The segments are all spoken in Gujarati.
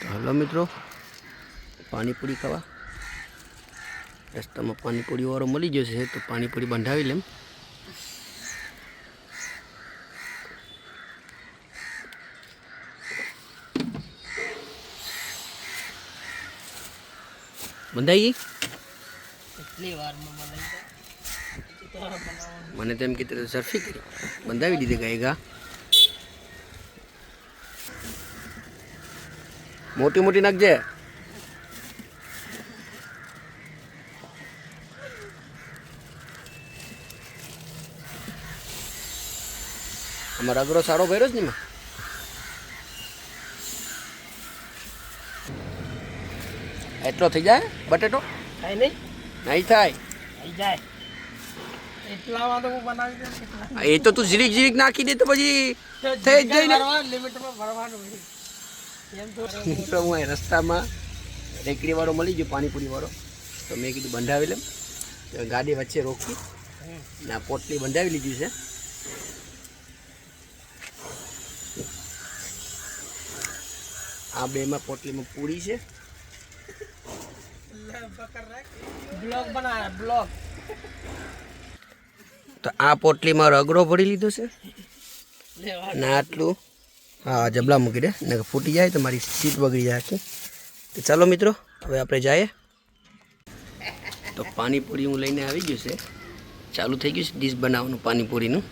તો હલો મિત્રો પાણીપુરી ખાવા. રસ્તામાં પાણીપુરી વાળો મળી જશે તો પાણીપુરી બંધાવી લેમ. બંધાઈ ગઈ? કેટલી વારમાં મને તેમ કે તે સર્ફી કરી. બંધાવી દીધી ગાય ગા. મોટી મોટી નાખજે. અમારો અગરો સારો ભર્યો જ ને એમાં? એટલો થઈ જાય બટેટો? થાય નહીં. નહીં થાય. થઈ જાય. એ તો તું જીરીક જીરીક નાખી દે તો પછી થઈ જ જાય ને. લિમિટમાં ભરવાનું હું રસ્તામાં રેકડીવાળો મળી ગયો પાણીપુરી વાળો. તો મેં કીધું બંધાવી લેમ ગાડી વચ્ચે રોકી ને આ પોટલી બંધાવી લીધી છે. આ બેમાં પોટલીમાં પૂરી છે. બ્લોગ બનાવ્યા બ્લોગ. તો આ પોટલીમાં રગડો ભરી લીધો છે. ને આટલું હા જબલા મૂકી દે ને ફૂટી જાય તો મારી સીટ બગડી જાય. આખી તો ચાલો મિત્રો, હવે આપણે જઈએ. તો પાણીપુરી હું લઈને આવી ગયું છે. ચાલુ થઈ ગયું છે ડીશ બનાવવાનું પાણીપુરીનું.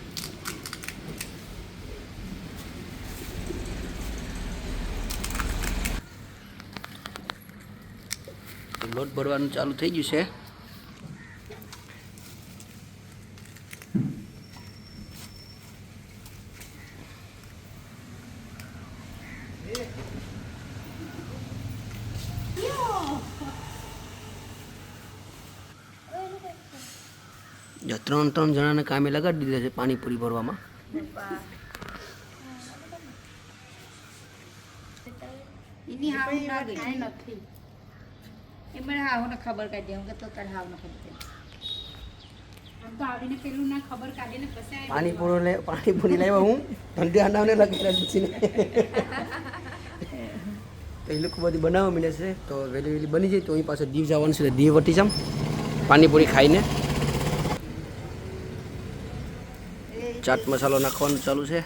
લોટ ભરવાનું ચાલુ થઈ ગયું છે. ત્રણ ત્રણ જણાને કામે લગાડી દીધા છે પાણીપુરી ભરવામાં. એની હાવ ના ગઈ. નથી. એમને હાવ ને ખબર કાઢી હું કે તો તારે હાવ ને ખબર પછી પાણીપુરી પાણીપુરી લાવ્યા હું. ઠંડી હંડાવને લગાડ્યા પૂછીને તો એ લોકો બધી બનાવવા મળે છે તો વહેલી વહેલી બની જાય તો અહીં પાછળ દીવ જવાનું છે તો દીવ વટી જામ પાણીપુરી ખાઈને ચાટ મસાલો નાખવાનું ચાલુ છે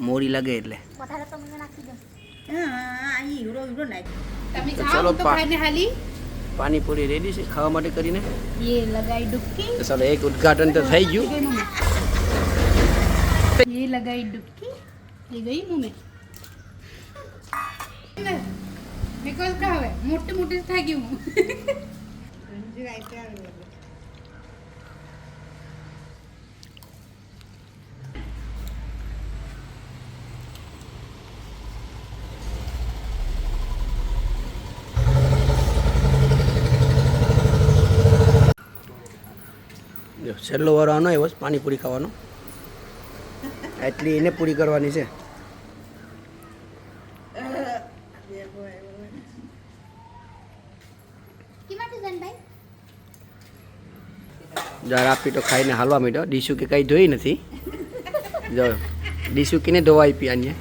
મોરી લાગે એટલે હા આ હીરો હીરો નાખ તમે તો ખાઓ ચલો તો પા- ખાઈને હાલી પાણીપુરી રેડી છે ખાવા માટે કરીને ये लगाई डुबकी તો ચાલો એક ઉદઘાટન તો થઈ ગયું ये मुंह में ये लगाई डुबकी ये गई मुंह में મોટી కావే ముట్టి ముట్టి తగ్గిము છેલ્લો વારો આનો એવો પાણીપુરી ખાવાનો. એટલી એને પૂરી કરવાની છે. जार આપી તો ખાઈને હાલવા માંડ્યો. ડીશુ કે કંઈ ધોઈ નથી. જો ડીશુ કીને ધોવાઈ પીવાની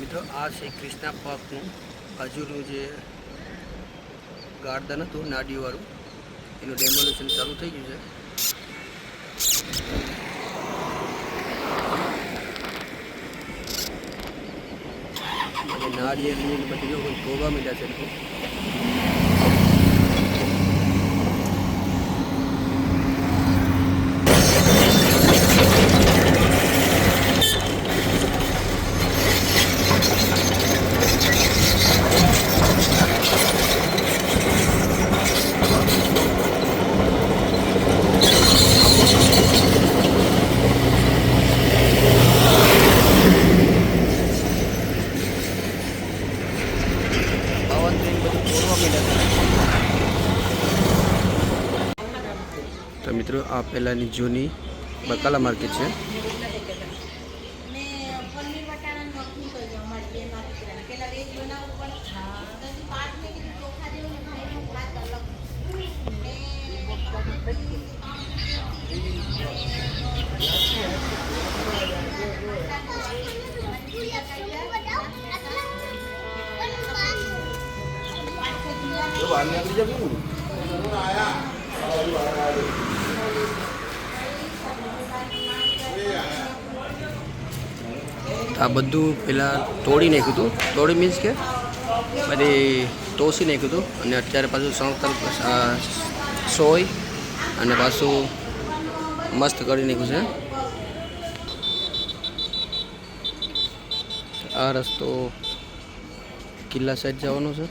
મિત્રો આ છે ક્રિષ્ના પાર્કનું બાજુનું જે ગાર્ડન હતું નાડીવાળું. એનું ડેમોલેશન ચાલુ થઈ ગયું છે. અને નાળિયેરની ને બધી લોકો ધોવા માંડ્યા છે પહેલાંની જૂની બકાલા માર્કેટ છે Banyak kerja bingung. આ બધું પહેલાં તોડી નાખ્યું હતું. તોડી મીન્સ કે બધી તોસી નાખ્યું હતું અને અત્યારે પાછું સણતર સોય અને પાછું મસ્ત કરી નાખ્યું છે. આ રસ્તો કિલ્લા સાઈડ જવાનો છે.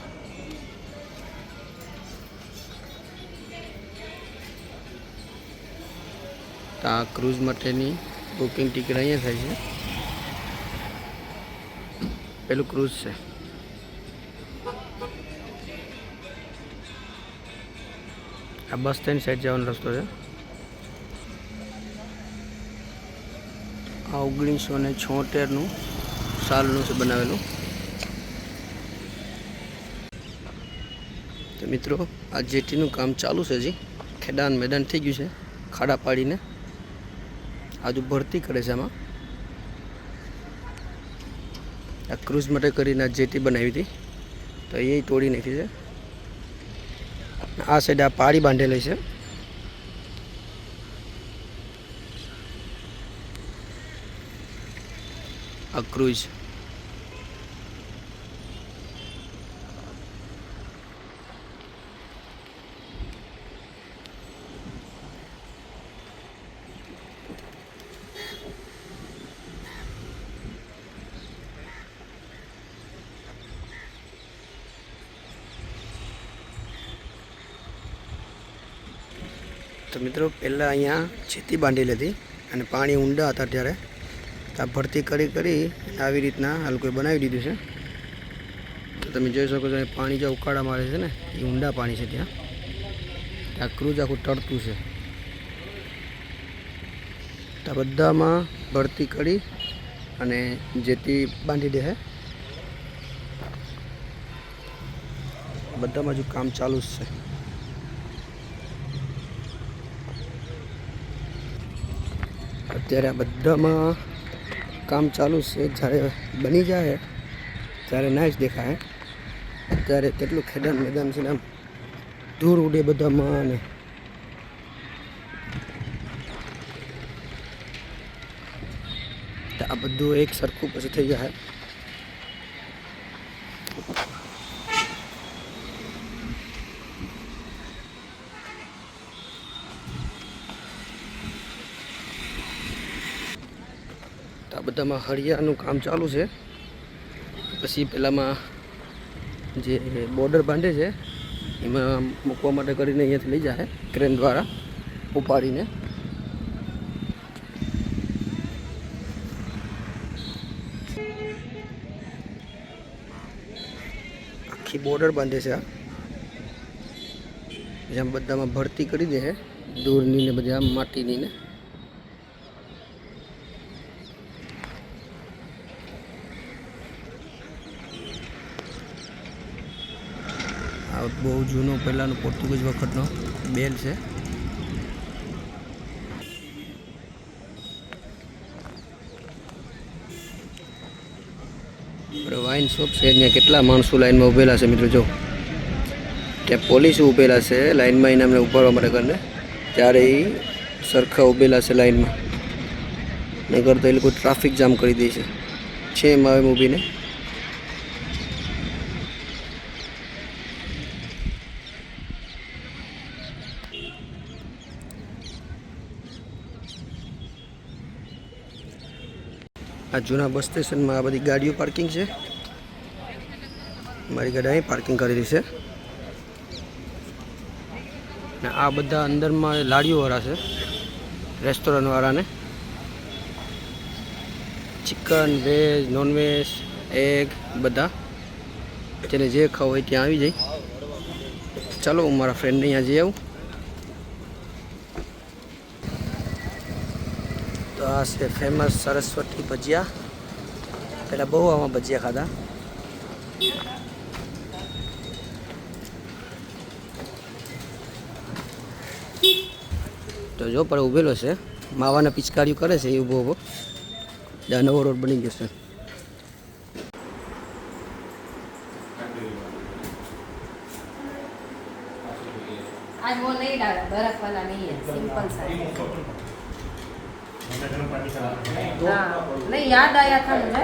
આ ક્રૂઝ માટેની બુકિંગ ટિકિટ અહીંયા થાય છે. પેલું ક્રૂઝ છે. આ બસ સ્ટેન્ડ સાઈડ જવાનો રસ્તો છે. આ ઓગણીસો ને છોતેરનું સાલનું છે બનાવેલું. તો મિત્રો, આ જેટીનું કામ ચાલુ છે હજી. ખેડાન મેદાન થઈ ગયું છે, ખાડા પાડીને. આજુ ભરતી કરે છે આમાં. આ ક્રૂઝ માટે કરીને જેટી બનાવી હતી. તો એ તોડી નાખી છે. આ સાઈડ આ પાળી બાંધેલી છે. આ ક્રૂઝ. તો મિત્રો, પહેલાં અહીંયા છેતી બાંધી લીધી અને પાણી ઊંડા હતા ત્યારે. આ ભરતી કરી કરી આવી રીતના આ બનાવી દીધું છે. તો તમે જોઈ શકો છો એ પાણી જે ઉકાળા મારે છે ને, એ ઊંડા પાણી છે ત્યાં. આ ક્રૂઝ આખું તરતું છે. તો બધામાં ભરતી કરી અને જેથી બાંધી દે બધામાં હજુ કામ ચાલુ જ છે. અત્યારે આ બધામાં કામ ચાલુ છે. જ્યારે બની જાય, ત્યારે નાઈસ દેખાય. અત્યારે કેટલું ખેદાન મેદાન છે ને આમ ધૂળ ઉડે બધામાં અને તો આ બધું એક સરખું પછી થઈ જાય. બધામાં હળિયાનું કામ ચાલુ છે. પછી પેલામાં જે બોર્ડર બાંધે છે, એમાં મૂકવા માટે કરીને અહીંયાથી લઈ જાય, ક્રેન દ્વારા ઉપાડીને. આખી બોર્ડર બાંધે છે આ. જેમ બધામાં ભરતી કરી દે દૂરની ને બધી માટીની ને. બહુ જૂનો, પહેલાંનો પોર્ટુગીઝ વખતનો બેલ છે. વાઇન શોપ છે, અહીંયા કેટલા માણસો લાઈનમાં ઊભેલા છે મિત્રો, જો. ત્યાં પોલીસ ઊભેલા છે લાઈનમાં એને અમને ઉભારવા માટે કરીને ત્યારે એ સરખા ઊભેલા છે લાઈનમાં નગર તો એ લોકો ટ્રાફિક જામ કરી દે છે. એમાં હવે ઊભીને આ જૂના બસ સ્ટેશનમાં આ બધી ગાડીઓ પાર્કિંગ છે. મારી ગાડી અહીં પાર્કિંગ કરેલી છે. ને આ બધા અંદરમાં લાડીઓવાળા છે, રેસ્ટોરન્ટવાળાને. Chicken, veg, non veg, egg બધા. જેને જે ખાવું હોય ત્યાં આવી જાય. ચાલો, હું મારા ફ્રેન્ડને અહીંયા જઈ આવું. તો આ છે ફેમસ સરસ્વતી ભજીયા પહેલાં બહુ આમાં ભજીયા ખાધા તો જો પણ ઊભેલો છે માવાના પિચકારીઓ કરે છે એ ઊભો ઊભો ત્યાં નવો રોડ બની ગયો છે आज वो नहीं डाला बर्फ वाला नहीं है सिंपल सा है। हाँ नहीं याद आया था मुझे